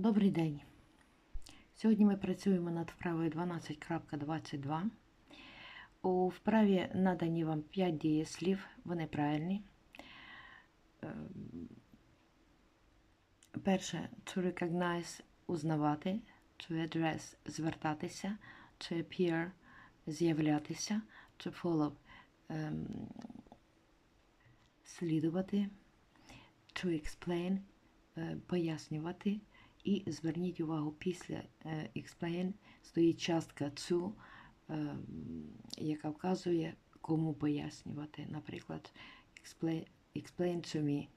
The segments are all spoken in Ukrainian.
Добрий день. Сьогодні ми працюємо над вправою 12.22. У вправі надані вам 5 дієслів, вони правильні. Ем, Перше to recognize узнавати, to address звертатися, to appear з'являтися, to follow ем, слідувати, to explain е, пояснювати. І зверніть увагу, після е, explain стоїть частка to, е, яка вказує, кому пояснювати. Наприклад, explain, to me.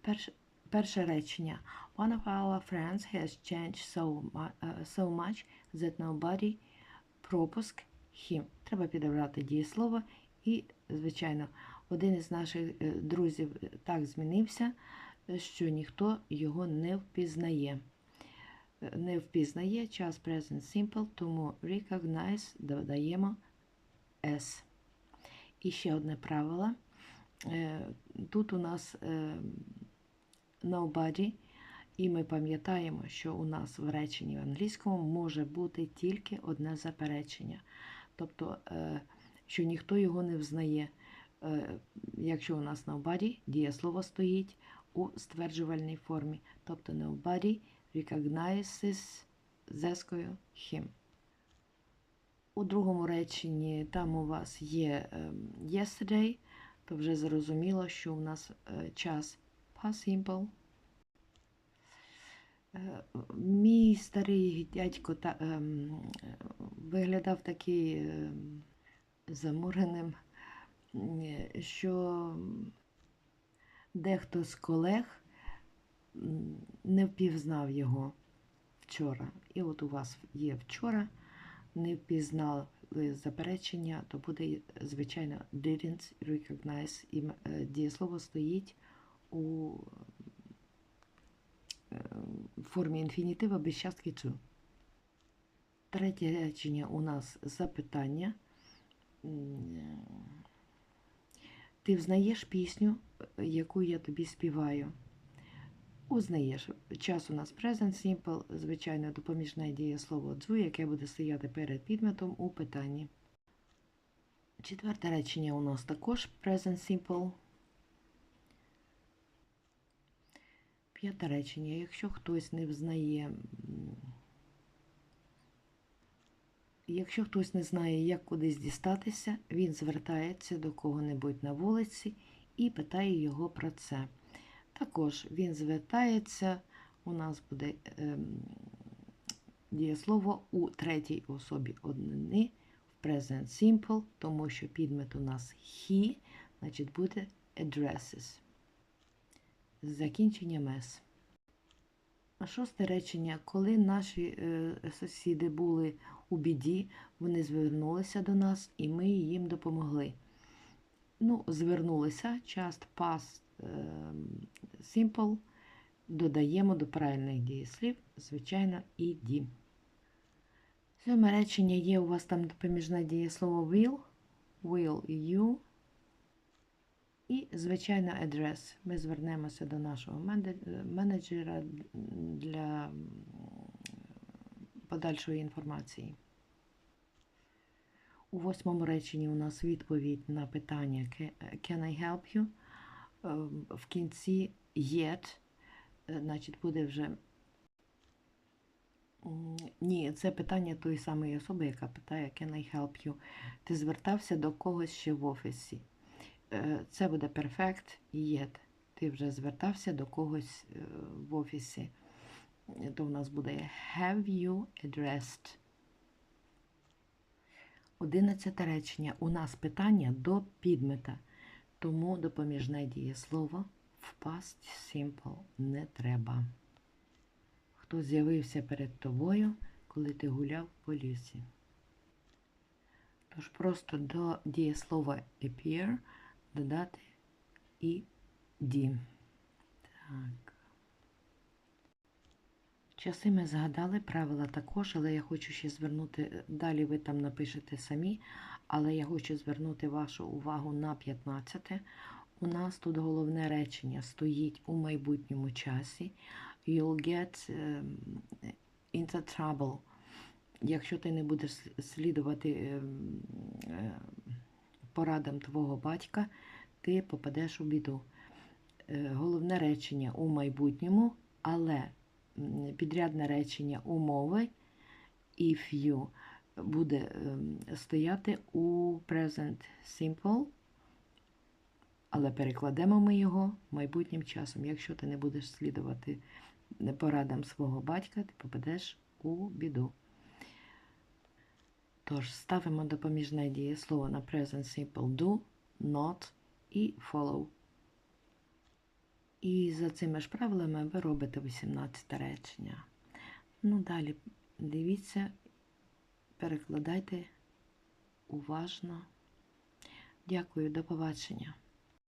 Перше, перше речення. One of our friends has changed so, е, so much that nobody пропуск him. Треба підібрати дієслово і, звичайно, один із наших е, друзів так змінився, що ніхто його не впізнає. Е, Не впізнає час present simple, тому recognize додаємо S. І ще одне правило. Е, Тут у нас е, nobody, і ми пам'ятаємо, що у нас в реченні в англійському може бути тільки одне заперечення. Тобто, що ніхто його не взнає. Якщо у нас nobody, дієслово стоїть у стверджувальній формі. Тобто nobody recognizes зескою him. У другому реченні там у вас є ем, yesterday, то вже зрозуміло, що у нас е, час past simple. Е, Мій старий дядько та, ем, виглядав такий ем, замуреним, е, що дехто з колег не впізнав його вчора. І от у вас є вчора, не впізнали заперечення, то буде, звичайно, didn't recognize. І е, дієслово стоїть у е, формі інфінітива без частки to. Третє речення у нас запитання. Ти взнаєш пісню, е, яку я тобі співаю? Узнаєш. Час у нас present simple, звичайно, допоміжне дієслово дзу, яке буде стояти перед підметом у питанні. Четверте речення у нас також present simple. П'яте речення. Якщо хтось не взнає, якщо хтось не знає, як кудись дістатися, він звертається до кого-небудь на вулиці і питає його про це. Також він звертається, у нас буде ем, дієслово у третій особі однини в present simple, тому що підмет у нас he, значить буде addresses з закінченням S. А Шосте речення. Коли наші е, сусіди були у біді, вони звернулися до нас і ми їм допомогли. Ну, звернулися, часто past е, simple, додаємо до правильних дієслів, звичайно, і ді. Сьоме речення є у вас там допоміжне дієслово will, will you. І, звичайно, адрес. Ми звернемося до нашого менеджера для подальшої інформації. У восьмому реченні у нас відповідь на питання Can I help you? Е, В кінці yet, е, значить, буде вже. Ні, це питання тої самої особи, яка питає Can I help you? Ти звертався до когось ще в офісі. Е, Це буде perfect yet. Ти вже звертався до когось е, в офісі. То в нас буде Have you addressed? Одинадцяте речення. У нас питання до підмета, тому допоміжне дієслово в past simple не треба. Хто з'явився перед тобою, коли ти гуляв по лісі? Тож просто до дієслова appear додати і ді. Так. Часи ми згадали, правила також, але я хочу ще звернути, далі ви там напишете самі, але я хочу звернути вашу увагу на 15. У нас тут головне речення стоїть у майбутньому часі. you'll get ем, into trouble. Якщо ти не будеш слідувати ем, е, порадам твого батька, ти попадеш у біду. Е, Головне речення у майбутньому, але підрядне речення умови if you буде ем, стояти у present simple, але перекладемо ми його майбутнім часом. Якщо ти не будеш слідувати порадам свого батька, ти попадеш у біду. Тож ставимо допоміжне дієслово на present simple do, not і follow. І за цими ж правилами ви робите 18 речення. Ну, далі дивіться, перекладайте уважно. Дякую, до побачення.